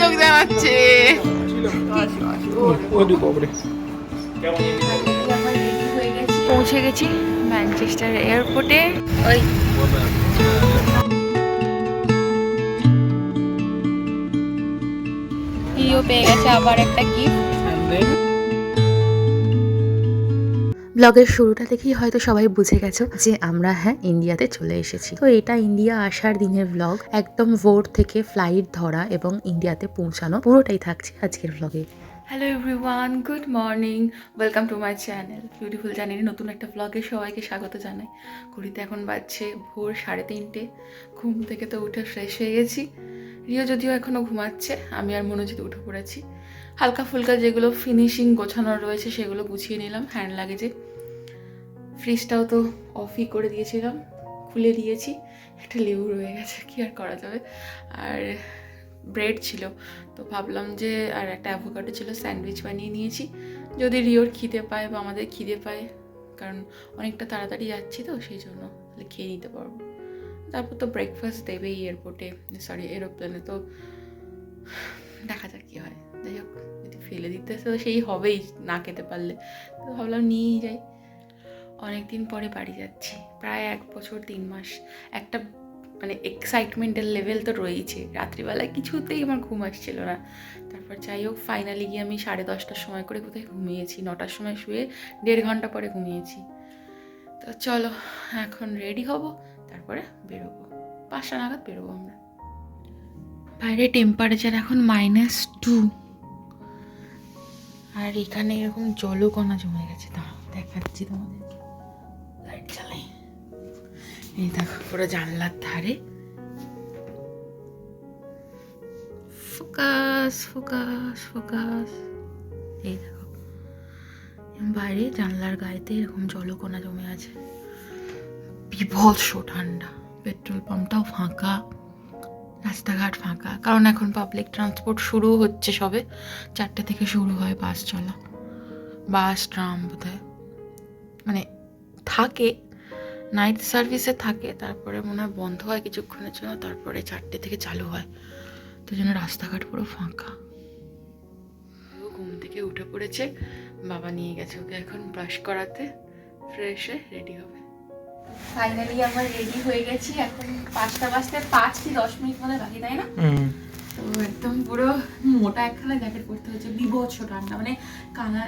যোগ জানাচ্ছে পৌঁছে গেছি ম্যানচেস্টার এয়ারপোর্টে। ওই। পেয়ে গেছে আবার একটা গিফট ব্লগের শুরুটা দেখেই হয়তো সবাই বুঝে গেছো যে আমরা হ্যাঁ ইন্ডিয়াতে চলে এসেছি। তো এটা ইন্ডিয়া আসার দিনের ব্লগ একদম ভোর থেকে ফ্লাইট ধরা এবং ইন্ডিয়াতে পৌঁছানো পুরোটাই থাকছে আজকের ব্লগে hello everyone good morning welcome to my channel beautiful চ্যানেলে নতুন একটা ব্লগে সবাইকে স্বাগত জানাই। ঘড়িতে এখন বাজছে ভোর সাড়ে তিনটে। ঘুম থেকে তো উঠে ফ্রেশ হয়ে গেছি। রিও যদিও এখনও ঘুমাচ্ছে, আমি আর মনোজিৎ উঠে পড়েছি। হালকা ফুলকা যেগুলো ফিনিশিং গোছানো রয়েছে সেগুলো গুছিয়ে নিলাম হ্যান্ড লাগেজে ফ্রিজটাও তো অফই করে দিয়েছিলাম, খুলে দিয়েছি। একটা লেবু রয়ে গেছে, কি আর করা যাবে? আর ব্রেড ছিল, তো ভাবলাম যে আর একটা অ্যাভোকাডো ছিল স্যান্ডউইচ বানিয়ে নিয়েছি। যদি রিওর খিদে পায় বা আমাদের খিদে পায়, কারণ অনেকটা তাড়াতাড়ি যাচ্ছি তো, সেই জন্য তাহলে খেয়ে নিতে পারব। তারপর তো ব্রেকফাস্ট দেবেই এয়ারপোর্টে সরি এরোপ্লেনে তো দেখা যাক কী হয়। যাই হোক, যদি ফেলে দিতে তো সেই হবেই না খেতে পারলে। তো ভাবলাম নিয়েই যাই। অনেক দিন পরে বাড়ি যাচ্ছি, প্রায় এক বছর, তিন মাস। একটা মানে এক্সাইটমেন্টের লেভেল তো রয়েইছে। রাত্রিবেলায় কিছুতেই আমার ঘুম আসছিল না। তারপর যাই হোক ফাইনালি গিয়ে আমি সাড়ে দশটার সময় করে কোথায় ঘুমিয়েছি? নটার সময় শুয়ে দেড় ঘণ্টা পরে ঘুমিয়েছি। তো চলো, এখন রেডি হব, তারপরে বেরোবো। পাঁচটা নাগাদ বেরোবো আমরা। বাইরে টেম্পারেচার এখন মাইনাস টু আর এখানে এরকম জলকণা জমে গেছে, দাঁড়াও, দেখাচ্ছি তোমাদের। লাইট চালাই এই দেখো, পুরো জানলার ধারে। Focus focus focus. এই দেখো বাইরে জানলার গায়েতে এরকম জলকণা জমে আছে। বিভৎস ঠান্ডা, পেট্রোল পাম্পটাও ফাঁকা। রাস্তাঘাট ফাঁকা। কারণ এখন পাবলিক ট্রান্সপোর্ট শুরু হচ্ছে সবে। চারটে থেকে শুরু হয় বাস চলা। বাস ট্রাম বোধহয়। মানে থাকে নাইট সার্ভিসে থাকে, তারপরে মনে হয় বন্ধ হয় কিছুক্ষণের জন্য, তারপরে চারটে থেকে চালু হয়। তো জন্য রাস্তাঘাট পুরো ফাঁকা। ঘুম থেকে উঠে পড়েছে। বাবা নিয়ে গেছে ওকে এখন ব্রাশ করাতে। ফ্রেশে রেডি হবে। ফাইনালি আমার রেডি হয়ে গেছি। এখন পাঁচটা বাজতে পাঁচ কি দশ মিনিট মধ্যে বাকি তাই না? তো একদম পুরো মোটা একখানা জ্যাকেট পরতে হচ্ছে বিভৎস ঠান্ডা। মানে কানা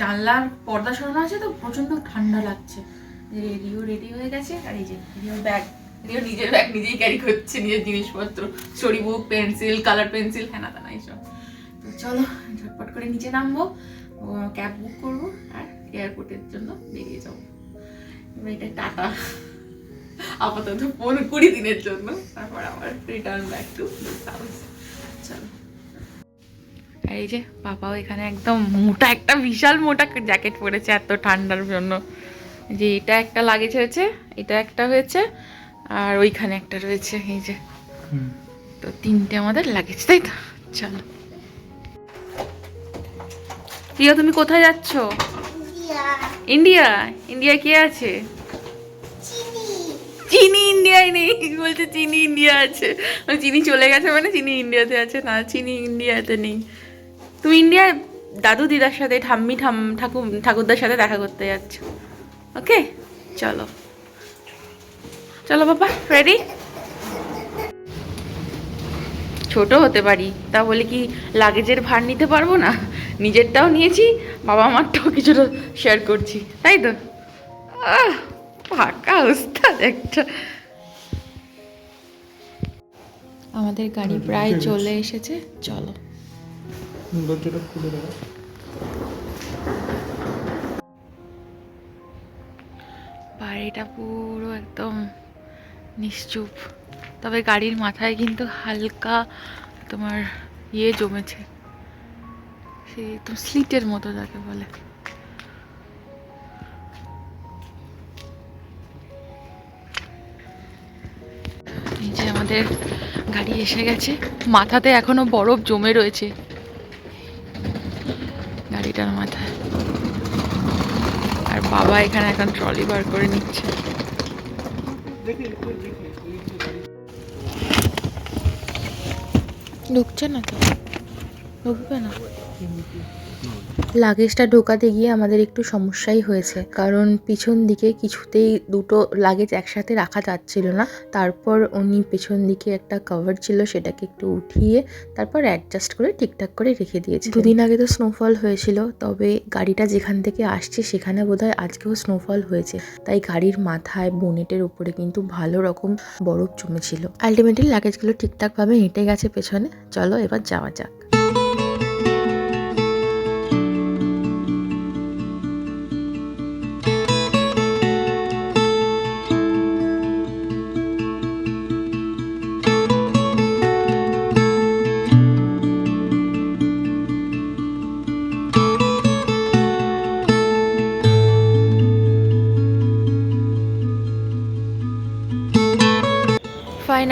জানলার পর্দা সরানো আছে তো প্রচণ্ড ঠান্ডা লাগছে। রিও রেডি হয়ে গেছে আর এই যে রিও ব্যাগ রিও নিজের ব্যাগ নিজেই ক্যারি করছে নিজের জিনিসপত্র story book pencil colour pencil হ্যানা তানা এইসব। তো চলো ঝটপট করে নিচে নামবো। ক্যাব বুক করব আর এয়ারপোর্টের জন্য বেরিয়ে যাব। এটা টাটা। আপাতত পনেরো কুড়ি দিনের জন্য। তারপর আবার রিটার্ন ব্যাক টু হাউস চলো। আর এই যে পাপাও এখানে একদম মোটা একটা বিশাল মোটা জ্যাকেট পরেছে এত ঠান্ডার জন্য। যে এটা একটা লাগেজ হয়েছে এটা একটা হয়েছে আর ওইখানে একটা রয়েছে এই যে। তো তিনটে আমাদের লাগেজ তাই তো? চলো। প্রিয় তুমি কোথায় যাচ্ছ? ইন্ডিয়া ইন্ডিয়া কে আছে? চিনি ইন্ডিয়ায় নেই বলছে চিনি ইন্ডিয়া আছে। চিনি চলে গেছে মানে চিনি ইন্ডিয়াতে আছে না চিনি ইন্ডিয়াতে নেই। তুমি ইন্ডিয়ায় দাদু দিদার সাথে ঠাম্মি ঠাম ঠাকুর ঠাকুরদার সাথে দেখা করতে যাচ্ছ। ওকে চলো। চলো বাবা রেডি ছোট হতে পারি। তা বলে কি লাগেজের ভার নিতে পারব না? নিজেরটাও নিয়েছি বাবা মারটাও কিছুটা শেয়ার করছি। তাই তো? ফাঁকা অবস্থা একটা। আমাদের গাড়ি প্রায় চলে এসেছে চলো। দরজাটা খুলে দেবো বাড়িটা পুরো একদম নিশ্চুপ। তবে গাড়ির মাথায় কিন্তু হালকা তোমার ইয়ে জমেছে। সে একদম স্লিটের মতো যাকে বলে। যে আমাদের গাড়ি এসে গেছে। মাথাতে এখনও বরফ জমে রয়েছে। গাড়িটার মাথায়। আর বাবা এখানে এখন ট্রলি বার করে নিচ্ছে। ঢুকছে না তো ঢুকবে না লাগেজটা ঢোকাতে গিয়ে আমাদের একটু সমস্যাই হয়েছে। কারণ পিছন দিকে কিছুতেই দুটো লাগেজ একসাথে রাখা যাচ্ছিল না। তারপর উনি পেছন দিকে একটা কভার ছিল সেটাকে একটু উঠিয়ে তারপর অ্যাডজাস্ট করে ঠিকঠাক করে রেখে দিয়েছে দুদিন আগে তো স্নোফল হয়েছিল, তবে গাড়িটা যেখান থেকে আসছে সেখানে বোধহয় আজকেও স্নোফল হয়েছে। তাই গাড়ির মাথায় বোনেটের উপরে কিন্তু ভালো রকম বরফ জমেছিল। আলটিমেটলি লাগেজগুলো ঠিকঠাকভাবে হেঁটে গেছে পেছনে। চলো এবার যাওয়া যাক।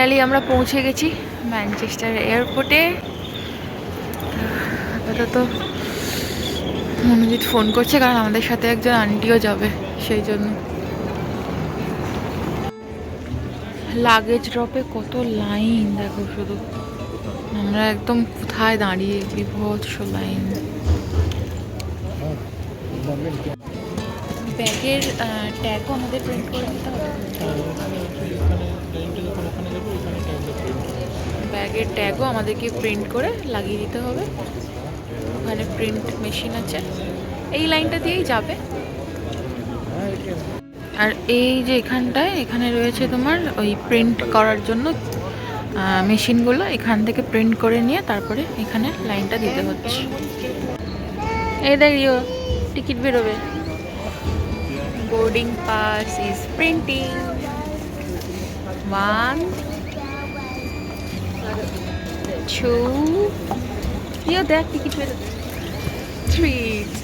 ফাইনালি আমরা পৌঁছে গেছি ম্যানচেস্টার এয়ারপোর্টে আপাতত মনোজিৎ ফোন করছে কারণ আমাদের সাথে একজন আন্টিও যাবে সেই জন্য। লাগেজ ড্রপে কত লাইন দেখো শুধু। আমরা একদম কোথায় দাঁড়িয়ে বিভৎস লাইন ব্যাগের ট্যাগও আমাদের প্রিন্ট করে দিতে হবে এখানে ট্রেনটা যখন ওখানে যাব ওখানে ট্রেনটা প্রিন্ট ব্যাগের ট্যাগও আমাদেরকে প্রিন্ট করে লাগিয়ে দিতে হবে। ওখানে প্রিন্ট মেশিন আছে। এই লাইনটা দিয়েই যাবে। আর এই যে এখানটায়, এখানে রয়েছে তোমার ওই প্রিন্ট করার জন্য মেশিনগুলো এখান থেকে প্রিন্ট করে নিয়ে তারপরে এখানে লাইনটা দিতে হচ্ছে। এই দেখিও টিকিট বেরোবে। Boarding pass is printing to ইয়ে দেখ টিকিট বেরোবে থ্রি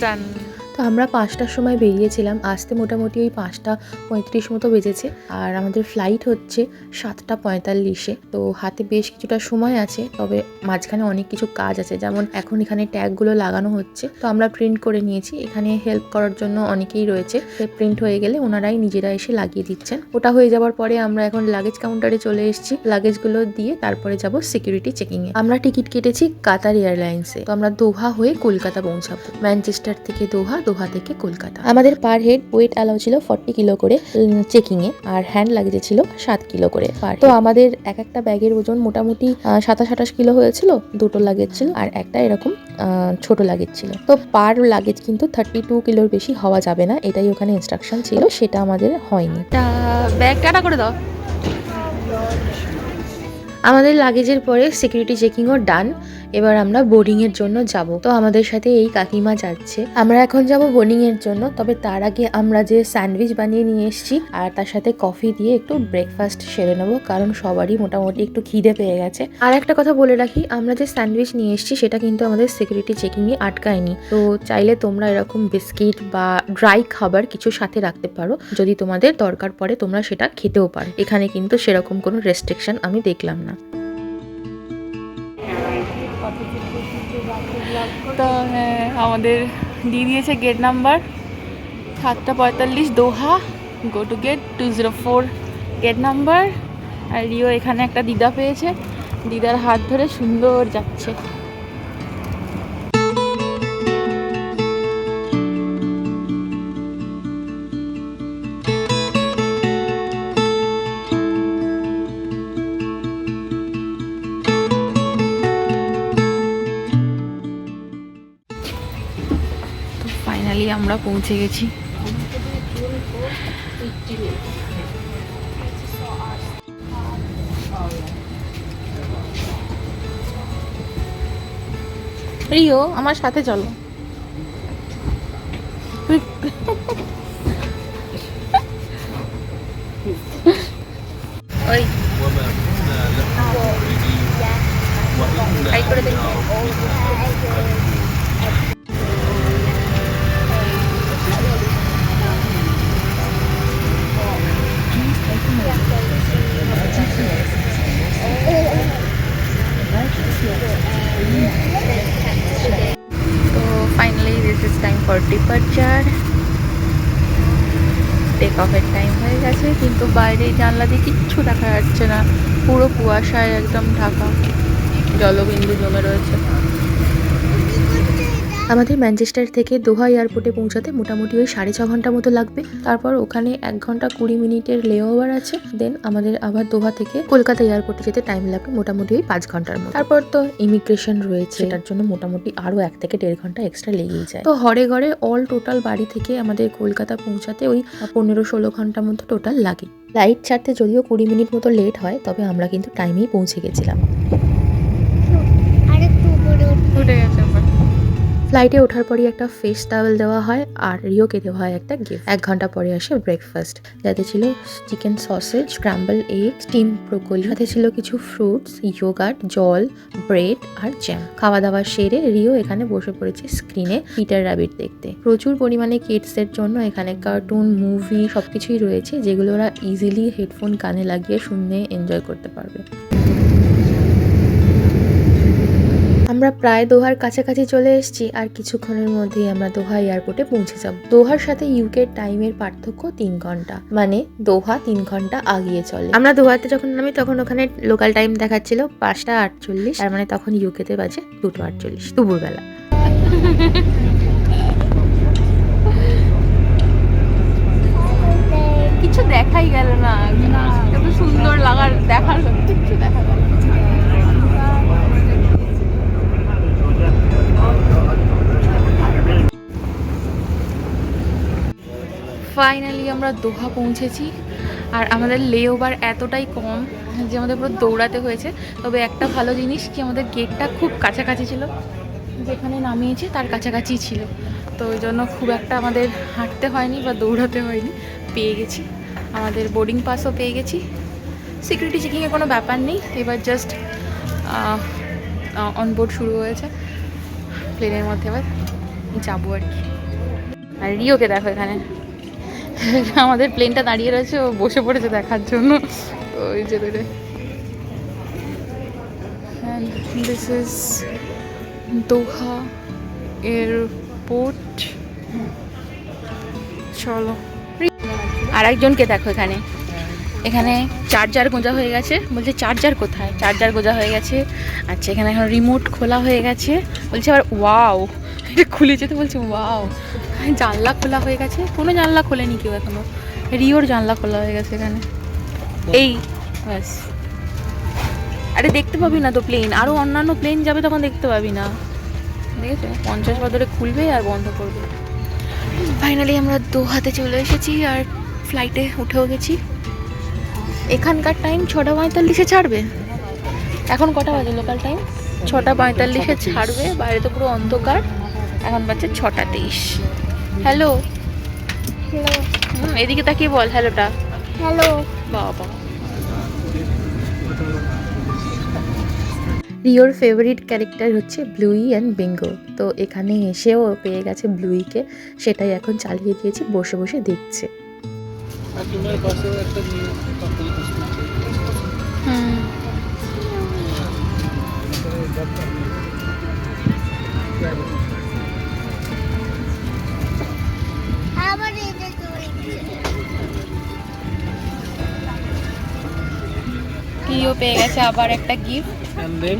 ডান তো আমরা পাঁচটার সময় বেরিয়েছিলাম। আসতে মোটামুটি ওই পাঁচটা পঁয়ত্রিশ মতো বেজেছে। আর আমাদের ফ্লাইট হচ্ছে সাতটা পঁয়তাল্লিশে। তো হাতে বেশ কিছুটা সময় আছে, তবে মাঝখানে অনেক কিছু কাজ আছে। যেমন এখন এখানে ট্যাগগুলো লাগানো হচ্ছে। তো আমরা প্রিন্ট করে নিয়েছি। এখানে হেল্প করার জন্য অনেকেই রয়েছে। প্রিন্ট হয়ে গেলে ওনারাই নিজেরা এসে লাগিয়ে দিচ্ছেন। ওটা হয়ে যাওয়ার পরে আমরা এখন লাগেজ কাউন্টারে চলে এসেছি। লাগেজগুলো দিয়ে তারপরে যাব সিকিউরিটি চেকিংয়ে আমরা টিকিট কেটেছি কাতার এয়ারলাইন্সে তো আমরা দোহা হয়ে কলকাতা পৌঁছাবো। ম্যানচেস্টার থেকে দোহা দোহা থেকে কলকাতা। আমাদের পার হেড ওয়েট অ্যালাউ ছিল ফর্টি কিলো করে চেকিং এ আর হ্যান্ড লাগেজে ছিল সাত কিলো করে পার তো আমাদের এক একটা ব্যাগের ওজন মোটামুটি সাতাশ আঠাশ কিলো হয়েছিল দুটো লাগেজ ছিল আর একটা এরকম ছোট লাগেজ ছিল। তো পার লাগেজ কিন্তু থার্টি টু কিলোর বেশি হওয়া যাবে না এটাই ওখানে ইনস্ট্রাকশন ছিল সেটা আমাদের হয়নি। ব্যাগ করে দাও। আমাদের লাগেজের পরে সিকিউরিটি চেকিংও ডান এবার আমরা বোর্ডিং এর জন্য যাব। তো আমাদের সাথে এই কাকিমা যাচ্ছে। আমরা এখন যাব বোর্ডিং এর জন্য, তবে তার আগে আমরা যে স্যান্ডউইচ বানিয়ে নিয়ে এসেছি, আর তার সাথে কফি দিয়ে একটু ব্রেকফাস্ট সেরে নেব, কারণ সবারই মোটামুটি একটু খিদে পেয়ে গেছে। আর একটা কথা বলে রাখি, আমরা যে স্যান্ডউইচ নিয়ে এসেছি, সেটা কিন্তু আমাদের সিকিউরিটি চেকিং এ আটকায়নি। তো চাইলে তোমরা এরকম বিস্কিট বা ড্রাই খাবার কিছু সাথে রাখতে পারো, যদি তোমাদের দরকার পড়ে তোমরা সেটা খেতেও পারো। এখানে কিন্তু সেরকম কোনো রেস্ট্রিকশন আমি দেখলাম না। তো হ্যাঁ আমাদের দিয়ে দিয়েছে গেট নাম্বার সাতটা পঁয়তাল্লিশ Doha go to gate two zero four gate number R Rio এখানে একটা দিদা পেয়েছে। দিদার হাত ধরে সুন্দর যাচ্ছে। ফাইনালি আমরা পৌঁছে গেছি। রিও আমার সাথে চলো। অফের টাইম হয়ে গেছে, কিন্তু বাইরে জানলা দিয়ে কিচ্ছু দেখা যাচ্ছে না। পুরো কুয়াশায় একদম ঢাকা। জলবিন্দু জমে রয়েছে। আমাদের ম্যানচেস্টার থেকে দোহা এয়ারপোর্টে পৌঁছাতে মোটামুটি ওই সাড়ে ছ ঘণ্টা মতো লাগবে। তারপর ওখানে এক ঘণ্টা কুড়ি মিনিটের লে ওভার আছে। দেন আমাদের আবার দোহা থেকে কলকাতা এয়ারপোর্টে যেতে টাইম লাগবে মোটামুটি ওই পাঁচ ঘণ্টার মতো। তারপর তো ইমিগ্রেশন রয়েছে। সেটার জন্য মোটামুটি আরও এক থেকে দেড় ঘণ্টা এক্সট্রা লেগেই যায়। তো হরে ঘরে অল টোটাল বাড়ি থেকে আমাদের কলকাতা পৌঁছাতে ওই পনেরো ষোলো ঘণ্টা মতো টোটাল লাগে। ফ্লাইট ছাড়তে যদিও কুড়ি মিনিট মতো লেট হয়, তবে আমরা কিন্তু টাইমেই পৌঁছে গেছিলাম। উঠে গেছে ফ্লাইটে ওঠার পরই একটা ফেস টাওয়েল দেওয়া হয় আর রিওকে দেওয়া হয় একটা গিফট এক ঘণ্টা পরে আসে ব্রেকফাস্ট যাতে ছিল chicken sausage scramble egg steam broccoli সাথে ছিল কিছু ফ্রুটস ইয়োগার্ট জল ব্রেড আর জ্যাম খাওয়া দাওয়া সেরে রিও এখানে বসে পড়েছে স্ক্রিনে পিটার র্যাবিট দেখতে। প্রচুর পরিমাণে কিডসদের জন্য এখানে কার্টুন মুভি সবকিছুই রয়েছে যেগুলো ওরা ইজিলি হেডফোন কানে লাগিয়ে শুনে এনজয় করতে পারবে। আমরা প্রায় দোহার কাছাকাছি চলে এসেছি আর কিছুক্ষণের মধ্যেই আমরা দোহা এয়ারপোর্টে পৌঁছে যাব। দোহার সাথে ইউকের টাইমের পার্থক্য তিন ঘণ্টা। মানে দোহা তিন ঘণ্টা আগিয়ে চলে। আমরা দোহাতে যখন নামি তখন ওখানে লোকাল টাইম দেখাচ্ছিল পাঁচটা আটচল্লিশ। তার মানে তখন ইউকেতে বাজে দুটো আটচল্লিশ, দুপুরবেলা। কিছু দেখাই গেল না। এত সুন্দর লাগার দেখার কিছু দেখা গেল। ফাইনালি আমরা দোহা পৌঁছেছি। আর আমাদের লে ওভার এতটাই কম যে আমাদের পুরো দৌড়াতে হয়েছে। তবে একটা ভালো জিনিস কি, আমাদের গেটটা খুব কাছাকাছি ছিল। যেখানে নামিয়েছি, তার কাছাকাছি ছিল। তো ওই জন্য খুব একটা আমাদের হাঁটতে হয়নি বা দৌড়াতে হয়নি, পেয়ে গেছি। আমাদের বোর্ডিং পাসও পেয়ে গেছি। সিকিউরিটি চেকিংয়ের কোনো ব্যাপার নেই। এবার জাস্ট অনবোর্ড শুরু হয়েছে। প্লেনের মধ্যে এবার যাব আর কি। আর রিওকে দেখো এখানে। আমাদের প্লেনটা দাঁড়িয়ে রয়েছে, ও বসে পড়েছে দেখার জন্য। ওই যে and this is Doha airport চলো। আর একজনকে দেখো এখানে। এখানে চার্জার গোঁজা হয়ে গেছে। বলছে চার্জার কোথায়? চার্জার গোঁজা হয়ে গেছে। আচ্ছা এখানে এখন রিমোট খোলা হয়ে গেছে। বলছে, আবার ওয়াও এটা খুলেছে তো বলছে ওয়াও জানলা খোলা হয়ে গেছে। কোনো জানলা খোলেনি কেউ এখনও। রিওর জানলা খোলা হয়ে গেছে এখানে। এই, ব্যাস। আরে, দেখতে পাবি না তো প্লেন আরও অন্যান্য প্লেন যাবে তখন দেখতে পাবি না। ঠিক আছে? পঞ্চাশ বার ধরে খুলবে আর বন্ধ করবে। ফাইনালি আমরা দোহাতে চলে এসেছি আর ফ্লাইটে উঠেও গেছি। এখানকার টাইম ছটা পঁয়তাল্লিশে ছাড়বে? এখন কটা বাজে লোকাল টাইম ছটা পঁয়তাল্লিশে ছাড়বে বাইরে তো পুরো অন্ধকার। এখন বাজছে ছটা তেইশ। হ্যালো হ্যালো হুম এদিকে তাকিয়ে বল হ্যালোটা হ্যালো বাবা রিওর ফেভারিট ক্যারেক্টার হচ্ছে ব্লুই অ্যান্ড বিঙ্গো তো এখানে এসেও পেয়ে গেছে ব্লুইকে সেটাই এখন চালিয়ে দিয়েছি বসে বসে দেখছে। পেয়ে গেছে আবার একটা gift and then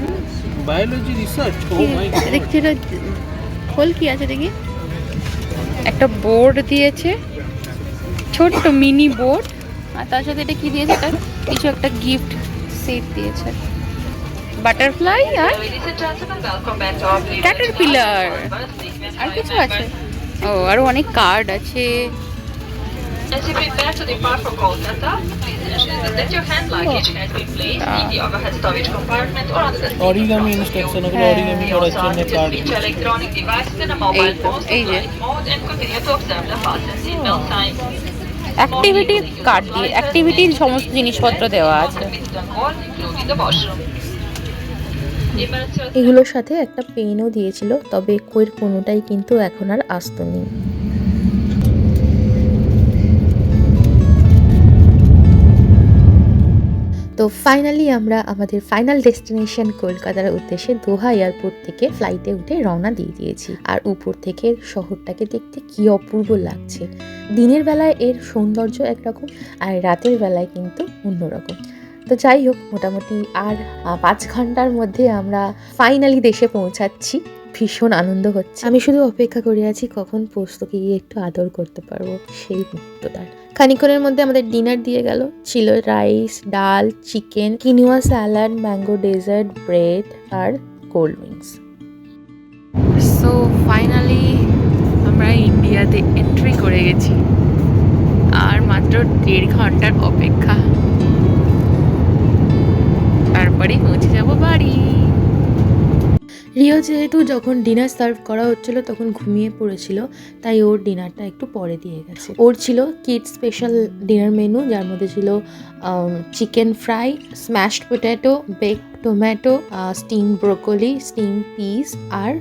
biology research oh my দেখছি এটা খোল কি আছে দেখি? একটা বোর্ড দিয়েছে ছোট্ট মিনি বোর্ড আর তার সাথে এটা কি দিয়েছে? এটা কিছু একটা গিফট সেট দিয়েছে। বাটারফ্লাই আর ক্যাটারপিলার আর কিছু আছে? ও আরও অনেক কার্ড আছে। As you prepare to depart for Kolkata, please ensure that your hand luggage has been placed in the overhead storage compartment or under the seat. Origami instruction ওগুলো হ্যাঁ। অরিগামি You করার জন্য card switch electronic devices in a mobile phone এই যে। flight mode and continue to observe the fasten seatbelt signs. Activity card দিয়ে অ্যাক্টিভিটির সমস্ত জিনিসপত্র দেওয়া আছে the. এগুলোর সাথে একটা পেনও দিয়েছিল তবে কোয়ের কোনোটাই কিন্তু এখন আর আসত নেই তো ফাইনালি আমরা আমাদের ফাইনাল ডেস্টিনেশন কলকাতার উদ্দেশ্যে দোহা এয়ারপোর্ট থেকে ফ্লাইটে উঠে রওনা দিয়ে দিয়েছি। আর উপর থেকে শহরটাকে দেখতে কি অপূর্ব লাগছে। দিনের বেলায় এর সৌন্দর্য একরকম আর রাতের বেলায় কিন্তু অন্যরকম। তো যাই হোক, মোটামুটি আর পাঁচ ঘণ্টার মধ্যে আমরা ফাইনালি দেশে পৌঁছাচ্ছি। ভীষণ আনন্দ হচ্ছে। আমি শুধু অপেক্ষা করে আছি কখন পোস্তকে গিয়ে একটু আদর করতে পারব। সেই মুহূর্তটার। খানিক্ষণের মধ্যে আমাদের ডিনার দিয়ে গেল। ছিল রাইস ডাল chicken quinoa salad mango dessert bread আর কোল্ড ড্রিঙ্কস সো ফাইনালি আমরা ইন্ডিয়াতে এন্ট্রি করে গেছি। আর মাত্র দেড় ঘণ্টার অপেক্ষা। তারপরেই পৌঁছে যাব বাড়ি। রিও যেহেতু যখন ডিনার সার্ভ করা হচ্ছিল, তখন ঘুমিয়ে পড়েছিল, তাই ওর ডিনারটা একটু পরে দিয়ে গেছে। ওর ছিল কিড স্পেশাল ডিনার মেনু যার মধ্যে ছিল chicken fry smashed potato bake tomato steam broccoli steam peas আর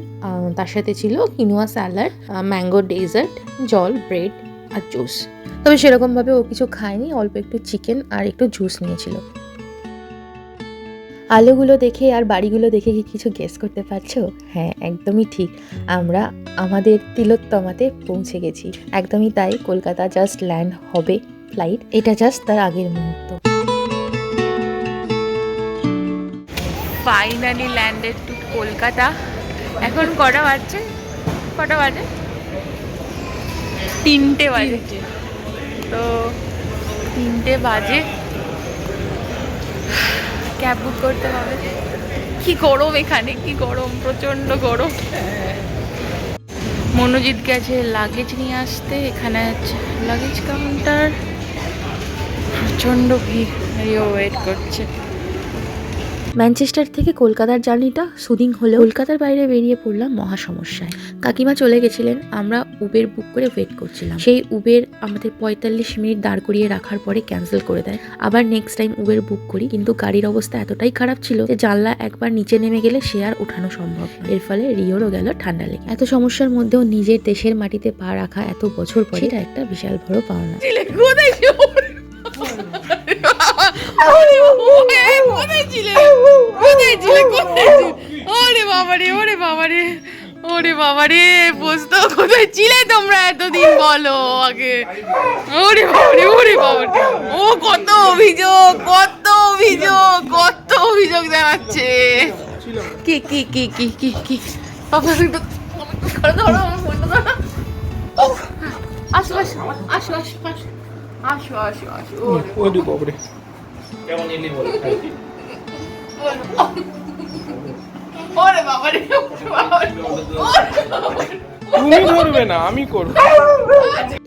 তার সাথে ছিল কিনোয়া স্যালাড ম্যাঙ্গো ডেজার্ট জল ব্রেড আর জুস তবে সেরকমভাবে ও কিছু খায়নি, অল্প একটু চিকেন আর একটু জুস নিয়েছিল। আলোগুলো দেখে আর বাড়িগুলো দেখে কি কিছু গেস করতে পারছ? হ্যাঁ একদমই ঠিক। আমরা আমাদের তিলোত্তমাতে পৌঁছে গেছি। একদমই তাই কলকাতা জাস্ট ল্যান্ড হবে ফ্লাইট এটা জাস্ট তার আগের মুহূর্ত। Finally landed to Kolkata. এখন কটা বাজছে? কটা বাজে? তিনটে বাজে। তো তিনটে বাজে। ক্যাব বুক করতে হবে। কি গরম এখানে, কি গরম প্রচণ্ড গরম। মনোজিৎ গেছে লাগেজ নিয়ে আসতে, এখানে আছে লাগেজ কাউন্টার প্রচণ্ড ভিড় ওয়েট করছে। ম্যানচেস্টার থেকে কলকাতার জার্নিটা সুদিং হলে কলকাতার বাইরে বেরিয়ে পড়লাম মহা সমস্যায় কাকিমা চলে গেছিলেন, আমরা উবের বুক করে ওয়েট করছিলাম। সেই উবের আমাদের পঁয়তাল্লিশ মিনিট দাঁড় করিয়ে রাখার পরে ক্যান্সেল করে দেয়। আবার নেক্সট টাইম উবের বুক করি, কিন্তু গাড়ির অবস্থা এতটাই খারাপ ছিল যে জানলা একবার নিচে নেমে গেলে সে আর ওঠানো সম্ভব। এর ফলে রিওরও গেল ঠান্ডা লেগে। এত সমস্যার মধ্যেও নিজের দেশের মাটিতে পা রাখা এত বছর পরে এটা একটা বিশাল বড় পাওনা। কোথায় ওরে বাবা, কোথায় ছিলে? কোথায় ছিলে কোথায় ছিলে? ওরে বাবা রে ওরে বাবা রে ওরে বাবা রে পোস্ত কোথায় ছিলে তোমরা এতদিন বলো আগে। ওরে বাবা রে ওরে বাবা রে। ও কত অভিযোগ কত অভিযোগ কত অভিযোগ জানাচ্ছে। কি কি কি কি কি কি? বাবা একটু করে ধরো আমার ফোনটা ধরো। আসো আসো আসো আসো আসো আসো আসো আসো ওরে বাবরে ওরে বাবা রে ওরে বাবা রে, তুমি ধরবে না আমি করব।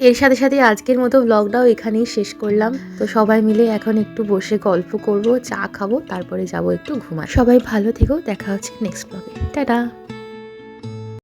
এর সাথে সাথে আজকের মতো ব্লগটাও এখানেই শেষ করলাম। তো সবাই মিলে এখন একটু বসে গল্প করব চা খাব তারপরে যাব একটু ঘুমা সবাই ভালো থেকো দেখা হচ্ছে নেক্সট ব্লগে টাটা।